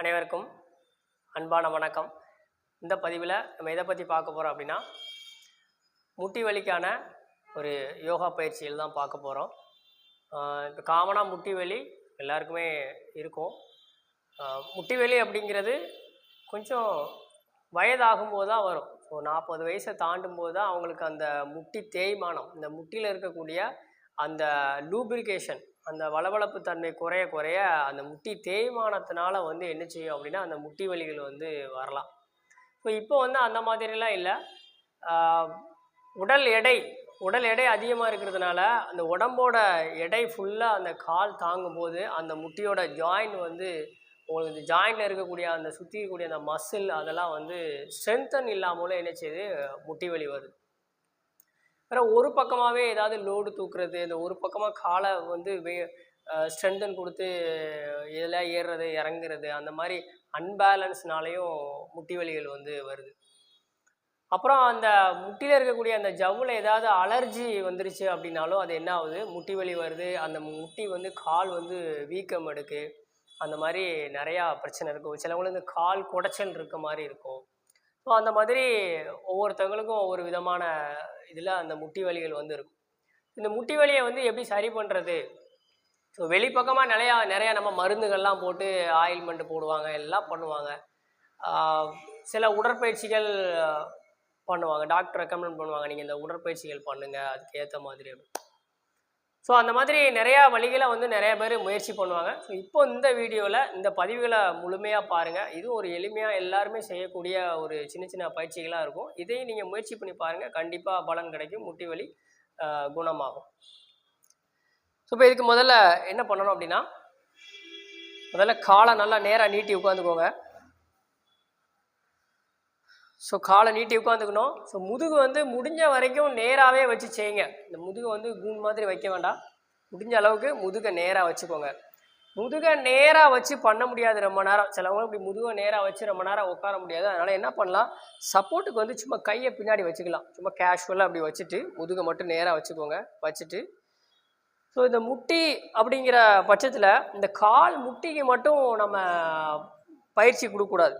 அனைவருக்கும் அன்பான வணக்கம். இந்த பதிவில் நம்ம எதை பற்றி பார்க்க போகிறோம் அப்படின்னா முட்டி வலிக்கான ஒரு யோகா பயிற்சியில் தான் பார்க்க போகிறோம் இப்போ காமனாக முட்டி வலி எல்லாருக்குமே இருக்கும். முட்டி வலி அப்படிங்கிறது கொஞ்சம் வயதாகும்போது தான் வரும். ஸோ நாற்பது வயசை தாண்டும் போது தான் அவங்களுக்கு அந்த முட்டி தேய்மானம் இந்த முட்டியில் இருக்கக்கூடிய அந்த லூப்ரிகேஷன் அந்த வளவளப்பு தன்மை குறைய குறைய அந்த முட்டி தேய்மானத்தினால வந்து என்ன செய்யும் அப்படின்னா அந்த முட்டி வலிகள் வந்து வரலாம். ஸோ இப்போ வந்து அந்த மாதிரிலாம் இல்லை. உடல் எடை உடல் எடை அதிகமாக இருக்கிறதுனால அந்த உடம்போட எடை ஃபுல்லாக அந்த கால் தாங்கும்போது அந்த முட்டியோட ஜாயின் வந்து உங்களுக்கு இந்த ஜாயிண்டில் இருக்கக்கூடிய அந்த சுற்றி இருக்கக்கூடிய அந்த மசில் அதெல்லாம் வந்து ஸ்ட்ரென்தன் இல்லாமலும் என்ன செய்யுது? முட்டி வலி வருது. வேற ஒரு பக்கமாகவே ஏதாவது லோடு தூக்குறது இந்த ஒரு பக்கமாக காலை வந்து வே ஸ்ட்ரென்தன் கொடுத்து இதில் ஏறுறது இறங்குறது அந்த மாதிரி அன்பேலன்ஸ்னாலையும் முட்டி வலிகள் வந்து வருது. அப்புறம் அந்த முட்டியில் இருக்கக்கூடிய அந்த ஜவ்வில் ஏதாவது அலர்ஜி வந்துருச்சு அப்படின்னாலும் அது என்ன ஆகுது? முட்டி வலி வருது. அந்த முட்டி வந்து கால் வந்து வீக்கம் எடுக்கு. அந்த மாதிரி நிறையா பிரச்சனை இருக்கும். சிலவங்களுக்கு இந்த கால் குடைச்சல் இருக்க மாதிரி இருக்கும். ஸோ அந்த மாதிரி ஒவ்வொருத்தவங்களுக்கும் ஒவ்வொரு விதமான இதில் அந்த முட்டி வலிகள் வந்து இருக்கும் இந்த முட்டி வலியை வந்து எப்படி சரி பண்ணுறது ஸோ வெளிப்பக்கமாக நிறையா நிறையா நம்ம மருந்துகள்லாம் போட்டு ஆயில்மெண்ட் போடுவாங்க எல்லாம் பண்ணுவாங்க. சில உடற்பயிற்சிகள் பண்ணுவாங்க. டாக்டர் ரெக்கமெண்ட் பண்ணுவாங்க. நீங்கள் இந்த உடற்பயிற்சிகள் பண்ணுங்கள் அதுக்கு ஏற்ற மாதிரி ஸோ அந்த மாதிரி நிறையா வழிகளை வந்து நிறைய பேர் முயற்சி பண்ணுவாங்க. ஸோ இப்போ இந்த வீடியோவில் இந்த பதிவுகளை முழுமையாக பாருங்கள் இது ஒரு எளிமையாக எல்லாருமே செய்யக்கூடிய ஒரு சின்ன சின்ன பயிற்சிகளாக இருக்கும். இதையும் நீங்கள் முயற்சி பண்ணி பாருங்கள் கண்டிப்பாக பலன் கிடைக்கும். முட்டி வலி குணமாகும். ஸோ இப்போ இதுக்கு முதல்ல என்ன பண்ணணும் அப்படின்னா முதல்ல காலை நல்லா நேராக நீட்டி உட்காந்துக்கோங்க. ஸோ காலை நீட்டி உட்காந்துக்கணும் ஸோ முதுகு வந்து முடிஞ்ச வரைக்கும் நேராகவே வச்சு செய்யுங்க. இந்த முதுகு வந்து கூன் மாதிரி வைக்க வேண்டாம். முடிஞ்ச அளவுக்கு முதுகை நேராக வச்சுக்கோங்க. முதுகை நேராக வச்சு பண்ண முடியாது ரொம்ப நேரம். சிலவங்க இப்படி முதுகை நேராக வச்சு ரொம்ப நேரம் உட்கார முடியாது. அதனால் என்ன பண்ணலாம்? சப்போர்ட்டுக்கு வந்து சும்மா கையை பின்னாடி வச்சுக்கலாம். சும்மா கேஷுவலாக அப்படி வச்சுட்டு முதுகை மட்டும் நேராக வச்சுக்கோங்க. வச்சுட்டு. ஸோ இந்த முட்டி அப்படிங்கிற பட்சத்தில் இந்த கால் முட்டிக்கு மட்டும் நம்ம பயிற்சி கொடுக்கக்கூடாது.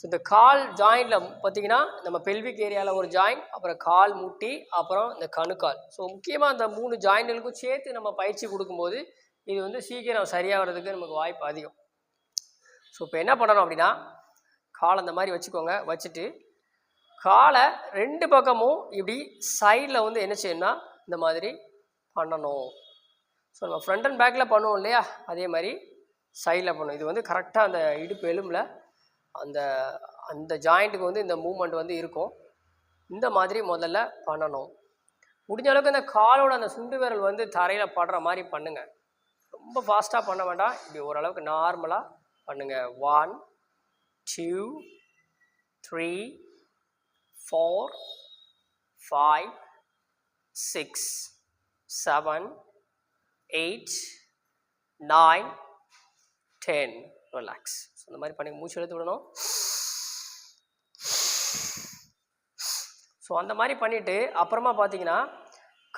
ஸோ இந்த கால் ஜாயிண்டில் பார்த்தீங்கன்னா நம்ம பெல்விக் ஏரியாவில் ஒரு ஜாயின் அப்புறம் கால் முட்டி அப்புறம் இந்த கணுக்கால். ஸோ முக்கியமாக அந்த மூணு ஜாயின்களுக்கும் சேர்த்து நம்ம பயிற்சி கொடுக்கும்போது இது வந்து சீக்கிரம் சரியாகிறதுக்கு நமக்கு வாய்ப்பு அதிகம். ஸோ இப்போ என்ன பண்ணணும் அப்படின்னா காலை அந்த மாதிரி வச்சுக்கோங்க. வச்சுட்டு காலை ரெண்டு பக்கமும் இப்படி சைடில் வந்து என்ன செய்யணும்னா இந்த மாதிரி பண்ணணும். ஸோ நம்ம ஃப்ரண்ட் அண்ட் பேக்கில் பண்ணுவோம் இல்லையா? அதே மாதிரி சைடில் பண்ணணும் இது வந்து கரெக்டாக அந்த இடுப்பு எலும்பில் அந்த அந்த ஜாயிண்ட்டுக்கு வந்து இந்த மூமெண்ட் வந்து இருக்கும். இந்த மாதிரி முதல்ல பண்ணணும். முடிஞ்ச அளவுக்கு இந்த காலோட அந்த சுண்டு விரல் வந்து தரையில் படுற மாதிரி பண்ணுங்கள் ரொம்ப ஃபாஸ்ட்டாக பண்ண வேண்டாம். இப்படி ஓரளவுக்கு நார்மலாக பண்ணுங்க. One two three four five six seven eight nine ten relax so இந்த மாதிரி பண்ணி மூச்சு எடுத்து விடணும். ஸோ அந்த மாதிரி பண்ணிவிட்டு அப்புறமா பார்த்தீங்கன்னா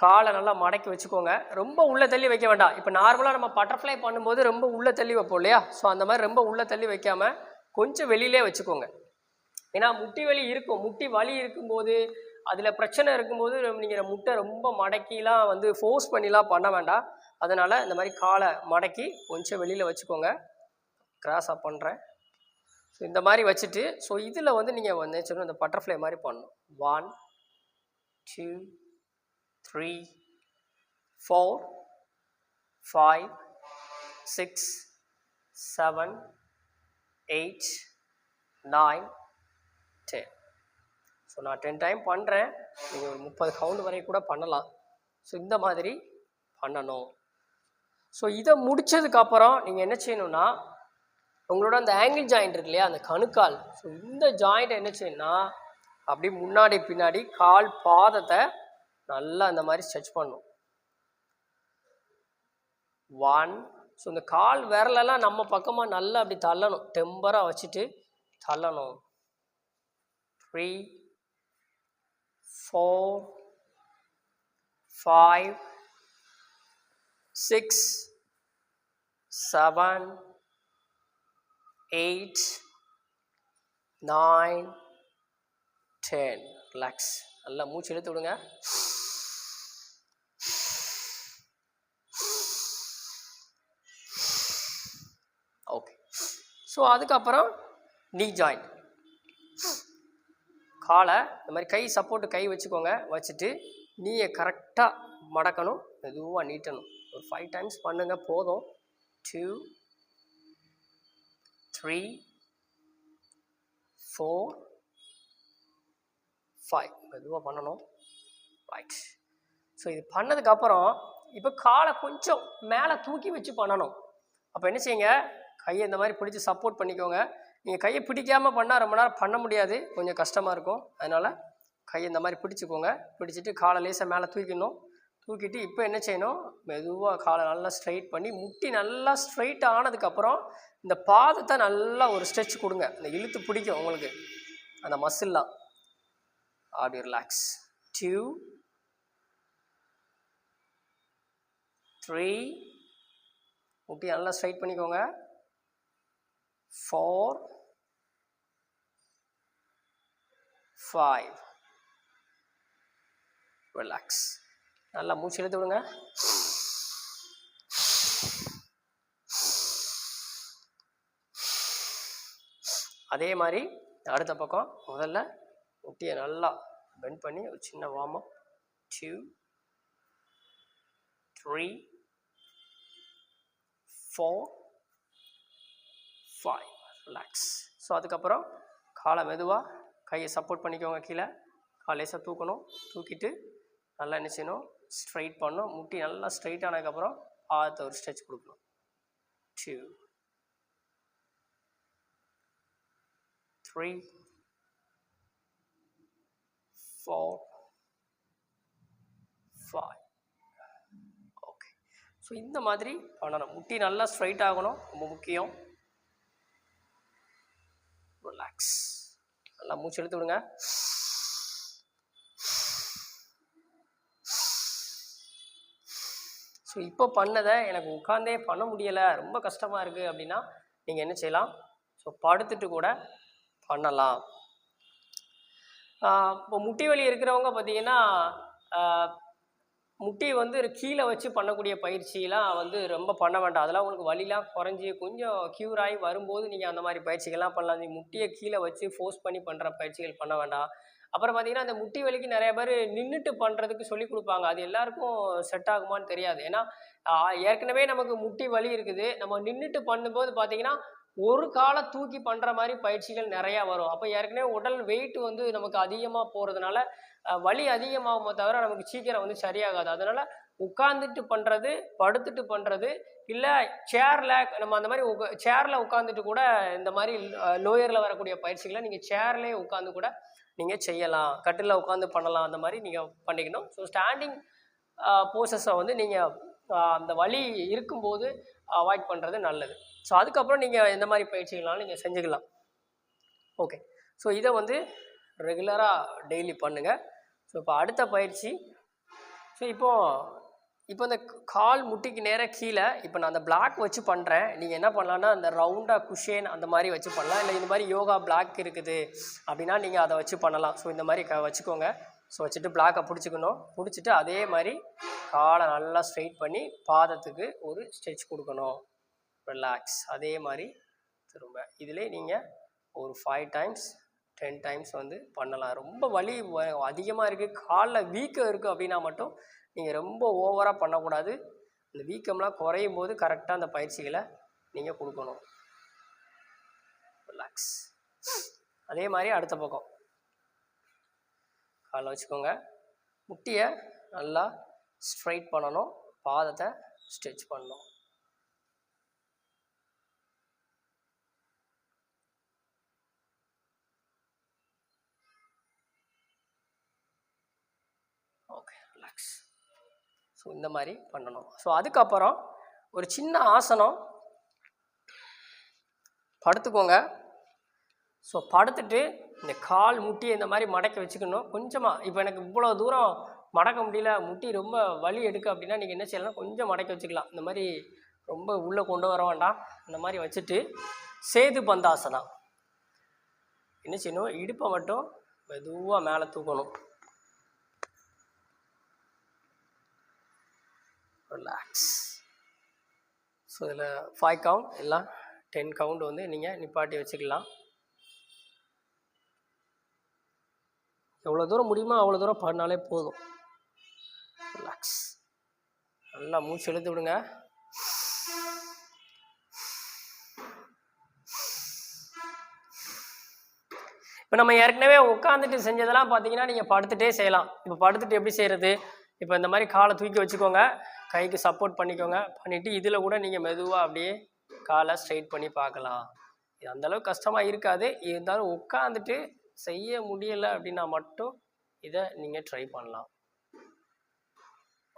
காலை நல்லா மடக்கி வச்சுக்கோங்க. ரொம்ப உள்ளே தள்ளி வைக்க வேண்டாம். இப்போ நார்மலாக நம்ம பட்டர்ஃப்ளை பண்ணும்போது ரொம்ப உள்ளே தள்ளி வைப்போம் இல்லையா? ஸோ அந்த மாதிரி ரொம்ப உள்ளே தள்ளி வைக்காமல் கொஞ்சம் வெளியிலே வச்சுக்கோங்க. ஏன்னா முட்டி வலி இருக்கும். முட்டி வலி இருக்கும்போது அதில் பிரச்சனை இருக்கும்போது நீங்கள் முட்டை ரொம்ப மடக்கிலாம் வந்து ஃபோர்ஸ் பண்ணிலாம் பண்ண வேண்டாம். அதனால் இந்த மாதிரி காலை மடக்கி கொஞ்சம் வெளியில் வச்சுக்கோங்க. கிராஸாக பண்ணுறேன். ஸோ இந்த மாதிரி வச்சுட்டு ஸோ இதில் வந்து நீங்கள் வந்து சொன்ன இந்த பட்டர்ஃப்ளை மாதிரி பண்ணணும். One two three four five six seven eight nine ten so நான் டென் டைம் பண்ணுறேன். நீங்கள் ஒரு முப்பது கவுண்ட் வரை கூட பண்ணலாம். ஸோ இந்த மாதிரி பண்ணணும். ஸோ இதை முடித்ததுக்கப்புறம் நீங்கள் என்ன செய்யணும்னா உங்களோட அந்த ஆங்கிள் ஜாயிண்ட் இருக்கு இல்லையா அந்த கணுக்கால். ஸோ இந்த ஜாயிண்ட் என்ன செய்யணும்னா அப்படி முன்னாடி பின்னாடி கால் பாதத்தை நல்லா அந்த மாதிரி ஸ்ட்ரெச் பண்ணும். ஒன் ஸோ இந்த கால் விரலெல்லாம் நம்ம பக்கமாக நல்லா அப்படி தள்ளணும். டெம்பராக வச்சுட்டு தள்ளணும். Three four five six seven eight nine ten relax நல்லா மூச்சு இழுத்து விடுங்க. ஓகே ஸோ அதுக்கப்புறம் நீ ஜாயின் காலை இந்த மாதிரி கை சப்போர்ட்டு கை வச்சுக்கோங்க. வச்சுட்டு நீயை கரெக்டாக மடக்கணும். மெதுவாக நீட்டணும். ஒரு ஃபைவ் டைம்ஸ் பண்ணுங்கள் போதும். டூ த்ரீ ஃபோர் ஃபைவ் மெதுவாக பண்ணணும். ரைட் ஸோ இது பண்ணதுக்கப்புறம் இப்போ காலை கொஞ்சம் மேலே தூக்கி வச்சு பண்ணணும். அப்போ என்ன செய்யுங்க? கையை இந்த மாதிரி பிடிச்சி சப்போர்ட் பண்ணிக்கோங்க. நீங்கள் கையை பிடிக்காமல் பண்ணால் ரொம்ப நேரம் பண்ண முடியாது. கொஞ்சம் கஷ்டமாக இருக்கும். அதனால் கையை இந்த மாதிரி பிடிச்சிக்கோங்க. பிடிச்சிட்டு காலை லேசாக மேலே தூக்கிடணும். தூக்கிட்டு இப்போ என்ன செய்யணும்? மெதுவாக காலை நல்லா ஸ்ட்ரைட் பண்ணி முட்டி நல்லா ஸ்ட்ரைட் ஆனதுக்கப்புறம் இந்த பாதத்தை நல்லா ஒரு ஸ்ட்ரெச் கொடுங்க. இந்த இழுத்து பிடிக்கும் உங்களுக்கு. அந்த மசில்லாம் அப்படி ரிலாக்ஸ் டூ த்ரீ முட்டி நல்லா ஸ்ட்ரைட் பண்ணிக்கோங்க. ஃபோர் ஃபைவ் ரிலாக்ஸ் நல்லா மூச்சு இழுத்து விடுங்க. அதே மாதிரி அடுத்த பக்கம் முதல்ல முட்டியை நல்லா பெண்ட் பண்ணி ஒரு சின்ன warm up two three four five relax so அதுக்கப்புறம் காலை மெதுவாக கையை சப்போர்ட் பண்ணிக்கோங்க கீழே. காலேசாக தூக்கணும். தூக்கிட்டு நல்லா என்ன செய்யணும்? ஸ்ட்ரைட் பண்ணணும். முட்டி நல்லா ஸ்ட்ரைட் ஆனதுக்கப்புறம் பாதத்தை ஒரு ஸ்ட்ரெச் கொடுக்கணும். Two three four five okay so இந்த மாதிரி பண்ணணும். முட்டி நல்லா ஸ்ட்ரைட் ஆகணும். ரொம்ப முக்கியம். ரிலாக்ஸ் நல்லா மூச்சு எடுத்து விடுங்க. ஸோ இப்போ பண்ணதை எனக்கு உட்காந்தே பண்ண முடியலை. ரொம்ப கஷ்டமாக இருக்குது அப்படின்னா நீங்கள் என்ன செய்யலாம்? ஸோ படுத்துட்டு கூட பண்ணலாம். இப்போ முட்டி வலி இருக்கிறவங்க பார்த்தீங்கன்னா முட்டி வந்து கீழே வச்சு பண்ணக்கூடிய பயிற்சியெலாம் வந்து ரொம்ப பண்ண வேண்டாம். அதெல்லாம் உங்களுக்கு வலிலாம் குறைஞ்சி கொஞ்சம் க்யூர் ஆகி வரும்போது நீங்கள் அந்த மாதிரி பயிற்சிகள்லாம் பண்ணலாம். நீங்கள் முட்டியை கீழே வச்சு ஃபோர்ஸ் பண்ணி பண்ணுற பயிற்சிகள் பண்ண வேண்டாம். அப்புறம் பார்த்தீங்கன்னா அந்த முட்டி வலிக்கு நிறைய பேர் நின்றுட்டு பண்ணுறதுக்கு சொல்லி கொடுப்பாங்க. அது எல்லாருக்கும் செட் ஆகுமான்னு தெரியாது. ஏன்னா ஏற்கனவே நமக்கு முட்டி வலி இருக்குது. நம்ம நின்றுட்டு பண்ணும்போது பார்த்தீங்கன்னா ஒரு காலை தூக்கி பண்ணுற மாதிரி பயிற்சிகள் நிறையா வரும். அப்போ ஏற்கனவே உடல் வெயிட் வந்து நமக்கு அதிகமாக போகிறதுனால வலி அதிகமாகுமோ தவிர நமக்கு சீக்கிரம் வந்து சரியாகாது. அதனால் உட்காந்துட்டு பண்ணுறது படுத்துட்டு பண்ணுறது இல்லை சேரில் நம்ம அந்த மாதிரி உக சேரில் உட்காந்துட்டு கூட இந்த மாதிரி லோயரில் வரக்கூடிய பயிற்சிகளை நீங்கள் சேர்லேயே உட்காந்து கூட நீங்கள் செய்யலாம் கட்டிலில் உட்காந்து பண்ணலாம் அந்த மாதிரி நீங்கள் பண்ணிக்கணும். ஸோ ஸ்டாண்டிங் போசஸை வந்து நீங்கள் அந்த வலி இருக்கும்போது அவாய்ட் பண்ணுறது நல்லது. ஸோ அதுக்கப்புறம் நீங்கள் எந்த மாதிரி பயிற்சிகளாலும் நீங்கள் செஞ்சுக்கலாம். ஓகே ஸோ இதை வந்து ரெகுலராக டெய்லி பண்ணுங்கள் ஸோ இப்போ அடுத்த பயிற்சி ஸோ இப்போது இப்போ இந்த கால் முட்டிக்கு நேராக கீழே இப்போ நான் அந்த பிளாக் வச்சு பண்ணுறேன் நீங்கள் என்ன பண்ணலான்னா அந்த ரவுண்டாக குஷேன் அந்த மாதிரி வச்சு பண்ணலாம். இல்லை இந்த மாதிரி யோகா பிளாக் இருக்குது அப்படின்னா நீங்கள் அதை வச்சு பண்ணலாம். ஸோ இந்த மாதிரி க வச்சுக்கோங்க. ஸோ வச்சுட்டு பிளாக்கை பிடிச்சிக்கணும். பிடிச்சிட்டு அதே மாதிரி காலை நல்லா ஸ்ட்ரைட் பண்ணி பாதத்துக்கு ஒரு ஸ்ட்ரெச் கொடுக்கணும். ரிலாக்ஸ் அதே மாதிரி திரும்ப. இதிலே நீங்கள் ஒரு ஃபைவ் டைம்ஸ் டென் டைம்ஸ் வந்து பண்ணலாம். ரொம்ப வலி அதிகமாக இருக்குது காலில் வீக்கம் இருக்குது அப்படின்னா மட்டும் நீங்கள் ரொம்ப ஓவராக பண்ணக்கூடாது. இந்த வீக்கம்லாம் குறையும் போது கரெக்டாக அந்த பயிற்சிகளை நீங்கள் கொடுக்கணும். ரிலாக்ஸ் அதே மாதிரி அடுத்த பக்கம். காலை வச்சுக்கோங்க. முட்டியை நல்லா ஸ்ட்ரைட் பண்ணணும். பாதத்தை ஸ்ட்ரெச் பண்ணணும். ஓகே ரிலாக்ஸ் ஸோ இந்த மாதிரி பண்ணணும். ஸோ அதுக்கப்புறம் ஒரு சின்ன ஆசனம். படுத்துக்கோங்க. ஸோ படுத்துட்டு இந்த கால் முட்டியை இந்த மாதிரி மடக்கி வச்சுக்கணும். கொஞ்சமாக இப்போ எனக்கு இவ்வளோ தூரம் மடக்க முடியல முட்டி ரொம்ப வலி எடுக்கு அப்படின்னா நீங்கள் என்ன செய்யலாம்? கொஞ்சம் மடக்கி வச்சுக்கலாம். இந்த மாதிரி ரொம்ப உள்ளே கொண்டு வர வேண்டாம். இந்த மாதிரி வச்சுட்டு சேது பந்தாசனம். என்ன செய்யணும்? இடுப்பை மட்டும் மெதுவாக மேலே தூக்கணும். ரிலாக்ஸ் ஸோ இதில் ஃபைவ் கவுண்ட் எல்லாம் டென் கவுண்ட் வந்து நீங்கள் நிப்பாட்டி வச்சுக்கலாம். எவ்வளோ தூரம் முடியுமோ அவ்வளோ தூரம் பண்ணாலே போதும். ரிலாக்ஸ் நல்லா மூச்சு இழுத்து விடுங்க. இப்போ நம்ம ஏற்கனவே உட்காந்துட்டு செஞ்சதெல்லாம் பார்த்தீங்கன்னா நீங்கள் படுத்துகிட்டே செய்யலாம். இப்போ படுத்துட்டு எப்படி செய்கிறது இப்போ இந்த மாதிரி காலை தூக்கி வச்சுக்கோங்க. கைக்கு சப்போர்ட் பண்ணிக்கோங்க. பண்ணிவிட்டு இதில் கூட நீங்கள் மெதுவாக அப்படியே காலை ஸ்ட்ரைட் பண்ணி பார்க்கலாம். இது அந்தளவுக்கு கஷ்டமாக இருக்காது. இருந்தாலும் உட்காந்துட்டு செய்ய முடியலை அப்படின்னா மட்டும் இதை நீங்கள் ட்ரை பண்ணலாம்.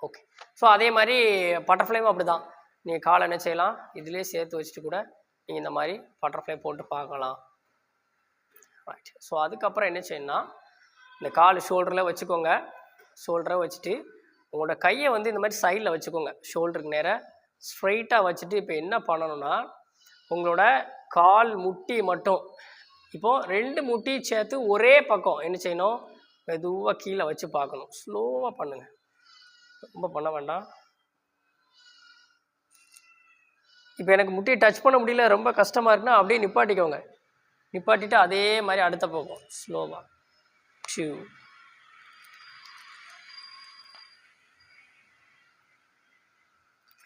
ஓகே ஸோ அதே மாதிரி பட்டர்ஃப்ளைவும் அப்படி தான் நீங்கள் காலை என்ன செய்யலாம்? இதிலே சேர்த்து வச்சுட்டு கூட நீங்கள் இந்த மாதிரி பட்டர்ஃப்ளை போட்டு பார்க்கலாம். ரைட் ஸோ அதுக்கப்புறம் என்ன செய்யணும்னா இந்த கால் ஷோல்டரில் வச்சுக்கோங்க. ஷோல்டரை வச்சுட்டு உங்களோட கையை வந்து இந்த மாதிரி சைடில் வச்சுக்கோங்க. ஷோல்டருக்கு நேராக ஸ்ட்ரைட்டாக வச்சுட்டு இப்போ என்ன பண்ணணும்னா உங்களோட கால் முட்டி மட்டும். இப்போது ரெண்டு முட்டி சேர்த்து ஒரே பக்கம் என்ன செய்யணும்? மெதுவாக கீழே வச்சு பார்க்கணும். ஸ்லோவாக பண்ணுங்கள் ரொம்ப பண்ண வேண்டாம். இப்போ எனக்கு முட்டியை டச் பண்ண முடியல ரொம்ப கஷ்டமாக இருக்குன்னா அப்படியே நிப்பாட்டிக்கோங்க. நிப்பாட்டிட்டு அதே மாதிரி அடுத்த போகும் ஸ்லோவாக two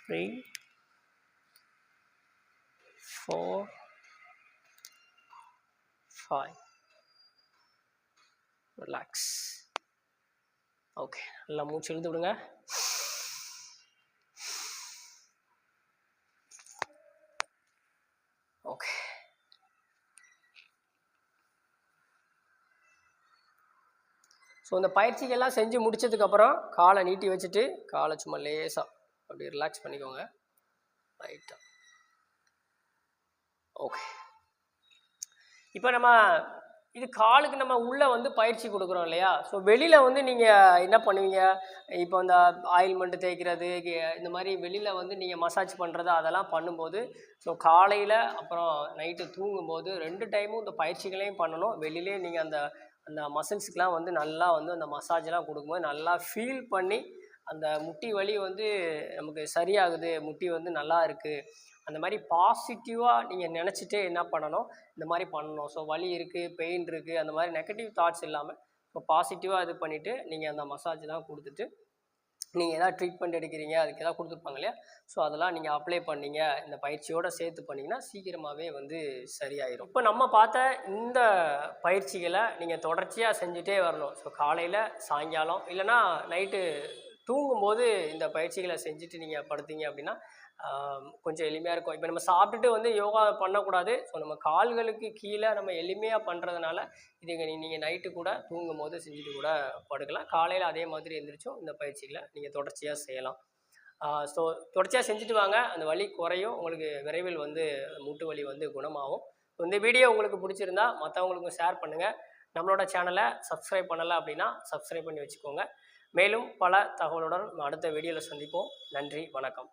three four five relax okay நல்லா மூச்சு இழுத்து விடுங்க. ஓகே ஸோ இந்த பயிற்சிகள்லாம் செஞ்சு முடிச்சதுக்கப்புறம் காலை நீட்டி வச்சுட்டு காலை சும்மா லேசாக அப்படி ரிலாக்ஸ் பண்ணிக்கோங்க. ரைட்டாக ஓகே இப்போ நம்ம இது காலுக்கு நம்ம உள்ளே வந்து பயிற்சி கொடுக்குறோம் இல்லையா? ஸோ வெளியில் வந்து நீங்கள் என்ன பண்ணுவீங்க? இப்போ இந்த ஆயில்மெண்ட் தேய்க்கிறது இந்த மாதிரி வெளியில் வந்து நீங்கள் மசாஜ் பண்ணுறது அதெல்லாம் பண்ணும்போது ஸோ காலையில் அப்புறம் நைட்டு தூங்கும்போது ரெண்டு டைமும் இந்த பயிற்சிகளையும் பண்ணணும். வெளியிலே நீங்கள் அந்த அந்த மசில்ஸுக்கெலாம் வந்து நல்லா வந்து அந்த மசாஜ்லாம் கொடுக்கும்போது நல்லா ஃபீல் பண்ணி அந்த முட்டி வலி வந்து நமக்கு சரியாகுது முட்டி வந்து நல்லா இருக்குது அந்த மாதிரி பாசிட்டிவாக நீங்கள் நினச்சிட்டே என்ன பண்ணணும்? இந்த மாதிரி பண்ணணும். ஸோ வலி இருக்குது பெயின் இருக்குது அந்த மாதிரி நெகட்டிவ் தாட்ஸ் இல்லாமல் இப்போ பாசிட்டிவாக இது பண்ணிவிட்டு நீங்கள் அந்த மசாஜ் தான் கொடுத்துட்டு நீங்கள் எதாவது ட்ரீட்மெண்ட் எடுக்கிறீங்க அதுக்கு எதாவது கொடுத்துருப்பாங்க இல்லையா? ஸோ அதெல்லாம் நீங்கள் அப்ளை பண்ணீங்க. இந்த பயிற்சியோடு சேர்த்து பண்ணிங்கன்னா சீக்கிரமாகவே வந்து சரியாயிரும். இப்போ நம்ம பார்த்த இந்த பயிற்சிகளை நீங்கள் தொடர்ச்சியாக செஞ்சுட்டே வரணும். ஸோ காலையில் சாயங்காலம் இல்லைன்னா நைட்டு தூங்கும்போது இந்த பயிற்சிகளை செஞ்சுட்டு நீங்கள் படுத்தீங்க அப்படின்னா கொஞ்சம் எளிமையாக இருக்கும். இப்போ நம்ம சாப்பிட்டுட்டு வந்து யோகா பண்ணக்கூடாது. ஸோ நம்ம கால்களுக்கு கீழே நம்ம எளிமையாக பண்ணுறதுனால இதுங்க நீங்கள் நைட்டு கூட தூங்கும் போது செஞ்சுட்டு கூட படுக்கலாம். காலையில் அதே மாதிரி எந்திரிச்சும் இந்த பயிற்சிகளை நீங்கள் தொடர்ச்சியாக செய்யலாம். ஸோ தொடர்ச்சியாக செஞ்சுட்டு வாங்க. அந்த வலி குறையும். உங்களுக்கு விரைவில் வந்து மூட்டு வலி வந்து குணமாகும். இந்த வீடியோ உங்களுக்கு பிடிச்சிருந்தா மற்றவங்களுக்கும் ஷேர் பண்ணுங்கள் நம்மளோட சேனலை சப்ஸ்கிரைப் பண்ணலை அப்படின்னா சப்ஸ்கிரைப் பண்ணி வச்சுக்கோங்க. மேலும் பல தகவலுடன் அடுத்த வீடியோவில் சந்திப்போம். நன்றி வணக்கம்.